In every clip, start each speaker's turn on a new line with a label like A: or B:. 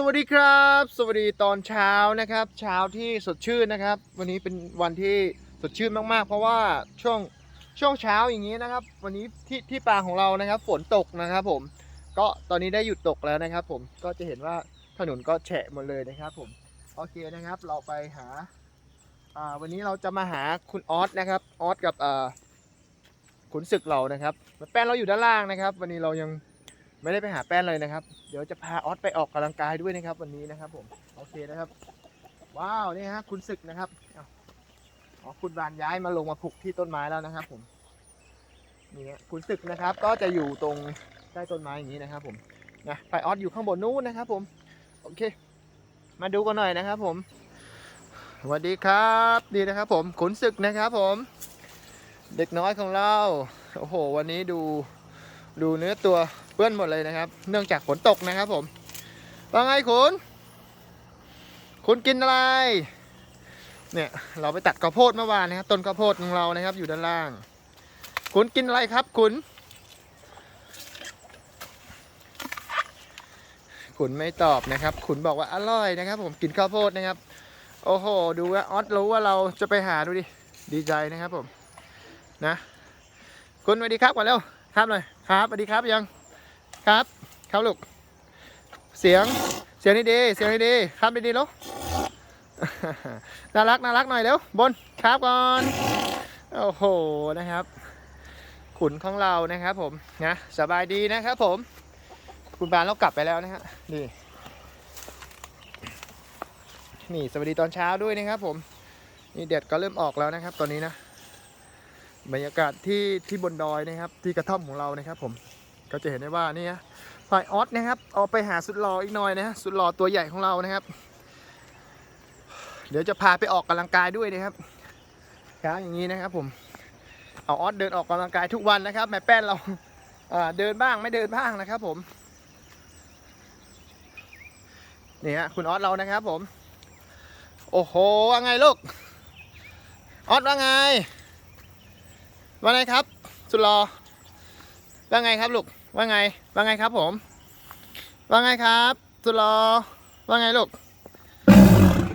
A: สวัสดีครับ สวัสดีตอนเช้านะครับ เช้าที่สดชื่นนะครับ วันนี้เป็นวันที่สดชื่นมากๆ เพราะว่าช่วงช่วงเช้าอย่างนี้นะครับ วันนี้ที่ที่ปลาของเรานะครับ ฝนตกนะครับ ผม ก็ตอนนี้ได้หยุดตกแล้วนะครับ ผมก็จะเห็นว่าถนนก็แฉะหมดเลยนะครับ ผมโอเคนะครับ เราไปหาอ่าวันนี้เราจะมาหาคุณออสนะครับออสกับอ่าขุนศึกเรานะครับแป้นเราอยู่ด้านล่างนะครับ วันนี้เรายัง ไม่ได้ไปหาแป้นเลยนะครับ เดี๋ยวจะพาออสไปออกกำลังกายด้วยนะครับ วันนี้นะครับ ผมโอเคนะครับ ว้าวนี่ฮะคุณศึกนะครับอ๋อคุณบานย้ายมาลงมาผูกที่ต้นไม้แล้วนะครับ ผมนี่ฮะคุณศึกนะครับ ก็จะอยู่ตรงใต้ต้นไม้อย่างนี้นะครับ ผมนะไปออสอยู่ข้างบนนู้นนะครับ ผมโอเค มาดูกันหน่อยนะครับ ผมสวัสดีครับนี่นะครับ ผมขุนศึกนะครับ ผม เด็กน้อยของเราโอ้โห วันนี้ดู ดูเนื้อตัวเปื้อนหมดเลยนะครับ เนื่องจากฝนตกนะครับผมว่าไงคุณ คุณกินอะไร เนี่ยเราไปตัดข้าวโพดเมื่อวานนะครับ ต้นข้าวโพดของเรานะครับ อยู่ด้านล่าง คุณกินอะไรครับ คุณ คุณไม่ตอบนะครับ คุณบอกว่าอร่อยนะครับ ผมกินข้าวโพดนะครับ โอ้โห ดูว่าออสรู้ว่าเราจะไปหาดูดิ ดีใจนะครับผม นะ คุณสวัสดีครับก่อนเร็ว ครับเลยครับสวัสดีครับยังครับครับลูกเสียงเสียงดีๆเสียงดีๆครับดีๆลูกน่ารักน่ารักหน่อยเร็วบนครับก่อนโอ้โหนะครับ ขุนของเรานะครับ ผมนะสบายดีนะครับ ผม คุณบานเรากลับไปแล้วนะฮะนี่นี่สวัสดีตอนเช้าด้วยนะครับ ผมนี่เด็ดก็เริ่มออกแล้วนะครับตอนนี้นะ บรรยากาศที่ที่บนดอยนะครับ ที่กระท่อมของเรานะครับผมก็จะเห็นได้ว่านี่นะพายออสนะครับเอาไปหาสุดหล่ออีกหน่อยนะฮะสุดหล่อตัวใหญ่ของเรานะครับ เดี๋ยวจะพาไปออกกำลังกายด้วยนะครับช้างอย่างนี้นะครับผมเอาออสเดินออกกำลังกายทุกวันนะครับ แม่แป้นเราอ่าเดินบ้างไม่เดินบ้างนะครับผมนี่ฮะคุณออสเรานะครับผม โอ้โหว่าไงลูกออสว่าไง ว่าไงครับ สุดรอว่าไงครับลูกว่าไงว่าไงครับผม ว่าไงครับ สุดรอว่าไงลูก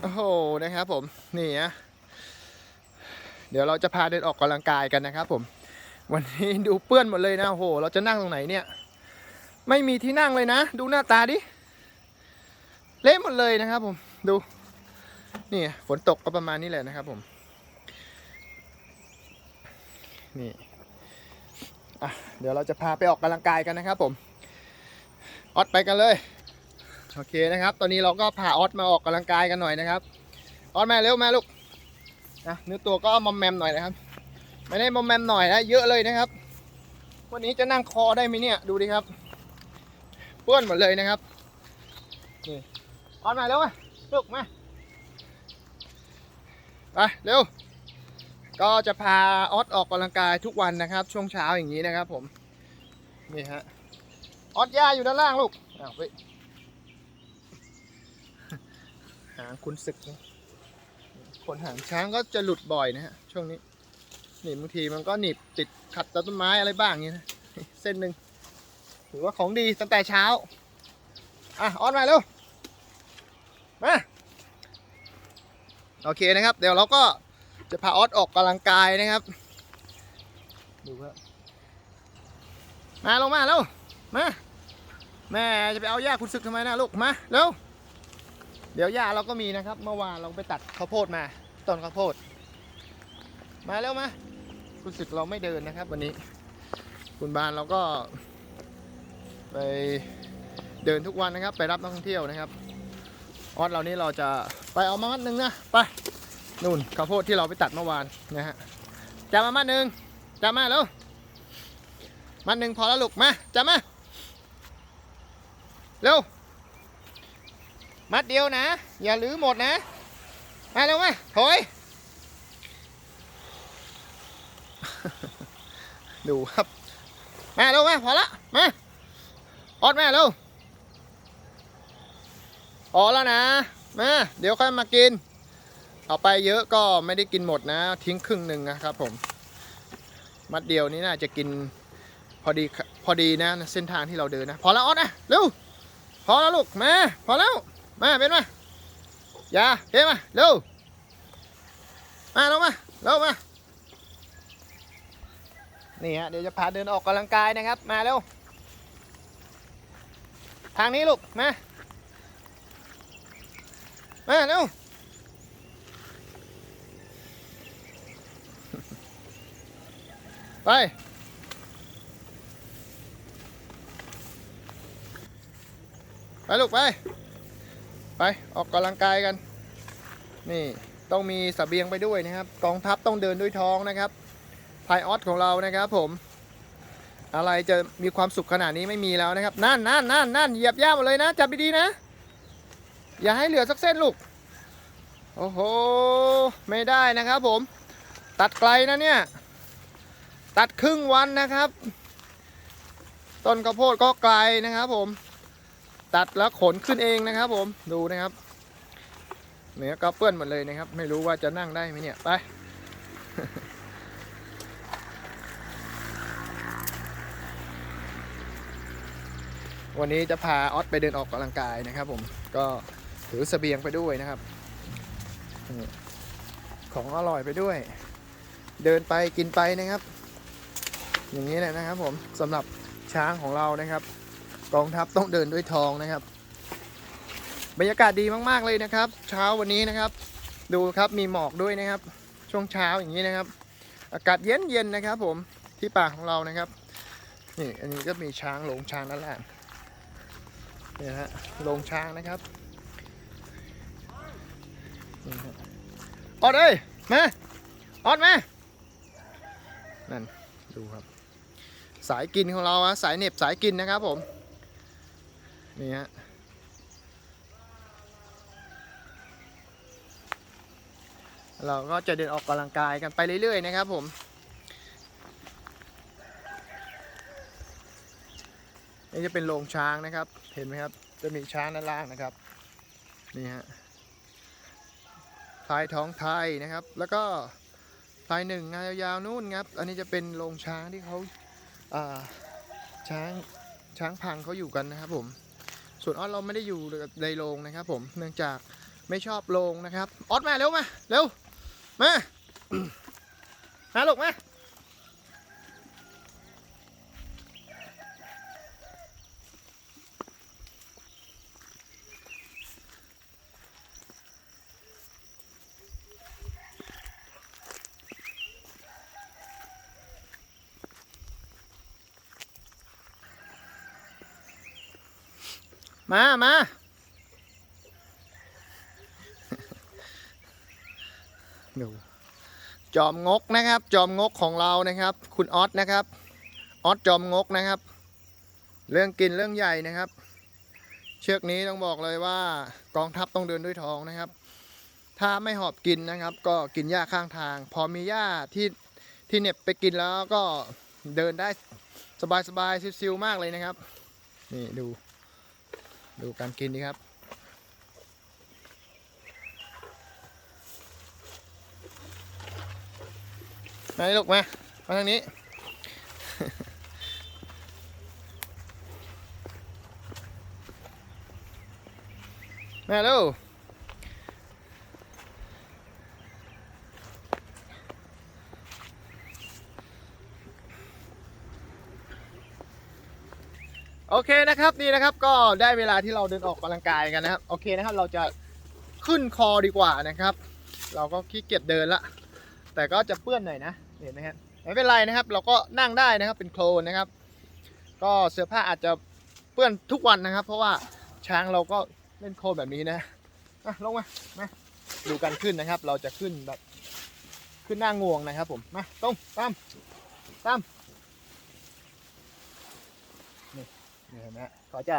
A: โอ้โหนะครับผมนี่นะเดี๋ยวเราจะพาเดินออกกำลังกายกันนะครับ ผม วันนี้ดูเปื้อนหมดเลยนะโอ้โห เราจะนั่งตรงไหนเนี่ย ไม่มีที่นั่งเลยนะ ดูหน้าตาดิเละหมดเลยนะครับ ผมดูนี่ฝนตกก็ประมาณนี้แหละนะครับ ผม นี่อะเดี๋ยวเราจะพาไปออกกำลังกายกันนะครับผมออดไปกันเลยโอเคนะครับ ตอนนี้เราก็พาออดมาออกกำลังกายกันหน่อยนะครับออดมาเร็วมาลูกนะเนื้อตัวก็มอมแมมหน่อยนะครับ ไม่ได้มอมแมมหน่อยนะเยอะเลยนะครับ วันนี้จะนั่งคอได้ไหมเนี่ยดูดิครับเปื้อนหมดเลยนะครับนี่ออดมาเร็วมาลูกมาไปเร็ว ก็จะพาออสออกกำลังกายทุกวันนะครับ ช่วงเช้าอย่างนี้นะครับผมนี่ฮะออสย่าอยู่ด้านล่างลูกอ้าวเฮ้ยหางคุณศึกนะคนหางช้างก็จะหลุดบ่อยนะฮะช่วงนี้หนีบางทีมันก็หนีบติดขัดต้นไม้อะไรบ้างอย่างนี้นะเส้นหนึ่งถือว่าของดีตั้งแต่เช้าอะออสมาเร็วมาโอเคนะครับ เดี๋ยวเราก็ จะพาออสออกกำลังกายนะครับ ดูครับ มาลงมาแล้วมา แม่จะไปเอาหญ้าคุณศึกทำไมนะลูก มาเร็ว เดี๋ยวหญ้าเราก็มีนะครับ เมื่อวานเราไปตัดข้าวโพดมา ต้นข้าวโพด มาเร็วมาคุณศึกเราไม่เดินนะครับ วันนี้ คุณบานเราก็ ไปเดินทุกวันนะครับ ไปรับนักท่องเที่ยวนะครับ ออสเรานี่เราจะไปเอามามัดหนึ่งนะ ไป นู่นข้าวโพดที่เราไปตัดเมื่อวานนะฮะจับมามัดหนึ่งจับมาแล้วมัดหนึ่งพอแล้วลูกมาจับมาเร็วมัดเดียวนะ อย่าลือหมดนะ มาเร็วมาถอยดูครับมาเร็วมาพอละมาออดม่เร็วพอแล้วนะมาเดี๋ยวค่อยมากิน เอาไปเยอะก็ไม่ได้กินหมดนะ ทิ้งครึ่งหนึ่งนะครับผม มัดเดียวนี้น่าจะกินพอดีพอดีนะเส้นทางที่เราเดินนะ พอแล้วออสนะเร็วพอแล้วลูกมาพอแล้วมาเป็นมาอย่าเฮ้มาเร็วมาลงมาเร็วมานี่ฮะเดี๋ยวจะพาเดินออกกำลังกายนะครับ มาเร็วทางนี้ลูกมามาเร็ว ไป ไปลูกไป ไปออกกำลังกายกัน นี่ต้องมีสเสบียงไปด้วยนะครับ กองทัพต้องเดินด้วยท้องนะครับพายออสของเรานะครับผม อะไรจะมีความสุขขนาดนี้ไม่มีแล้วนะครับนั่นนั่นนั่นนั่นเหยียบย่าหมดเลยนะ จับดีๆนะ อย่าให้เหลือสักเส้นลูก โอ้โห ไม่ได้นะครับผม ตัดไกลนะเนี่ย ตัดครึ่งวันนะครับ ต้นข้าวโพดก็ไกลนะครับผม ตัดแล้วขนขึ้นเองนะครับผมดูนะครับเนื้อก็เปื้อนหมดเลยนะครับ ไม่รู้ว่าจะนั่งได้ไหมเนี่ยไปวันนี้จะพาออสไปเดินออกกำลังกายนะครับ ผมก็ถือเสบียงไปด้วยนะครับ ของอร่อยไปด้วย เดินไปกินไปนะครับ อย่างนี้แหละนะครับผมสำหรับช้างของเรานะครับกองทัพต้องเดินด้วยทองนะครับ บรรยากาศดีมากๆเลยนะครับ เช้าวันนี้นะครับ ดูครับมีหมอกด้วยนะครับ ช่วงเช้าอย่างนี้นะครับ อากาศเย็นๆนะครับ ผมที่ป่าของเรานะครับนี่อันนี้ก็มีช้างหลงช้างนั่นแหละนี่ฮะหลงช้างนะครับออดเอ้ยมาออดมานั่น ดูครับ สายกินของเราอะสายเน็บสายกินนะครับผม นี่ฮะเราก็จะเดินออกกำลังกายกันไปเรื่อยๆนะครับผมนี่จะเป็นโรงช้างนะครับ เห็นไหมครับ จะมีช้างด้านล่างนะครับ นี่ฮะพลายท้องไทยนะครับ แล้วก็ ลายหนึ่งงายาวๆนู่นครับ อันนี้จะเป็นโรงช้างที่เขาาช้างช้างพังเขาอยู่กันนะครับผม ส่วนออสเราไม่ได้อยู่ในโรงนะครับ ผมเนื่องจากไม่ชอบโรงนะครับออสมาเร็วมาเร็วมามาลูกมา มามาดูจอมงกนะครับ จอมงกของเรานะครับ คุณออสนะครับ ออสจอมงกนะครับ เรื่องกินเรื่องใหญ่นะครับ เชือกนี้ต้องบอกเลยว่ากองทัพต้องเดินด้วยท้องนะครับ ถ้าไม่หอบกินนะครับ ก็กินหญ้าข้างทาง พอมีหญ้าที่ที่เหน็บไปกินแล้วก็เดินได้สบายๆซิวๆมากเลยนะครับ นี่ดู ดูการกินดีครับมาลูกมา มาทางนี้ มาเร็ โอเคนะครับนี่นะครับก็ได้เวลาที่เราเดินออกกำลังกายกันนะครับ โอเคนะครับเราจะขึ้นคอดีกว่านะครับ เราก็ขี้เกียจเดินละ แต่ก็จะเปื้อนหน่อยนะเห็นไหมฮะไม่เป็นไรนะครับ เราก็นั่งได้นะครับเป็นโคลนนะครับ ก็เสื้อผ้าอาจจะเปื้อนทุกวันนะครับ เพราะว่าช้างเราก็เล่นโคลนแบบนี้นะะลงมามาดูกันขึ้นนะครับ เราจะขึ้นแบบขึ้นหน้างวงนะครับผมมาตรงตามตาม นี่นี่เห็นไหมฮะเขาจะ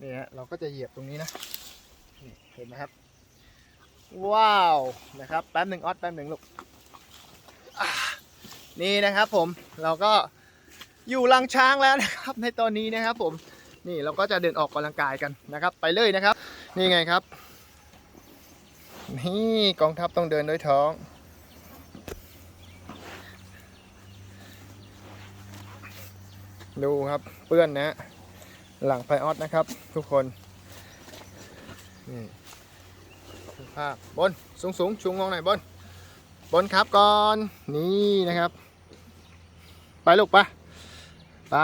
A: นี่ฮะเราก็จะเหยียบตรงนี้นะนี่เห็นไหมครับ ว้าวนะครับแป๊บหนึ่งออดแป๊บหนึ่งลูกนี่นะครับผมเราก็อยู่ลังช้างแล้วนะครับ ในตอนนี้นะครับผมนี่เราก็จะเดินออกกำลังกายกันนะครับ ไปเลยนะครับ นี่ไงครับนี่กองทัพต้องเดินด้วยท้องดูครับเปื้อนนะ หลังไพออสนะครับ ทุกคนนี่ภาพบนสูงสูงชูงงหน่อยบน บนครับก่อนนี่นะครับ ไปลูกปะไป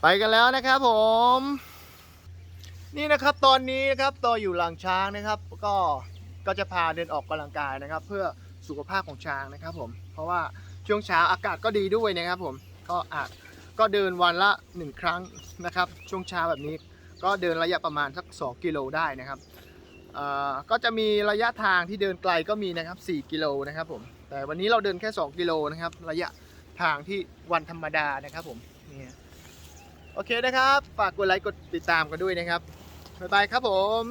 A: ไปกันแล้วนะครับผม นี่นะครับตอนนี้นะครับต่ออยู่หลังช้างนะครับ ก็ก็จะพาเดินออกกำลังกายนะครับ เพื่อสุขภาพของช้างนะครับผมเพราะว่าช่วงเช้าอากาศก็ดีด้วยนะครับผมก็อาจ ก็เดินวันละหนึ่งครั้งนะครับ ช่วงเช้าแบบนี้ก็เดินระยะประมาณสัก 2 กิโลได้นะครับก็จะมีระยะทางที่เดินไกลก็มีนะครับ 4 กิโลนะครับผมแต่วันนี้เราเดินแค่ 2 กิโลนะครับ ระยะทางที่วันธรรมดานะครับผมนี่โอเคนะครับ ฝากกดไลค์กดติดตามกันด้วยนะครับบ๊ายบายครับผม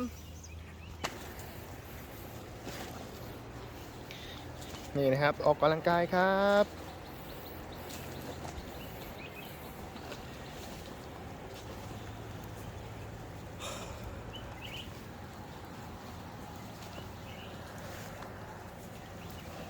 A: นี่นะครับ ออกกำลังกายครับ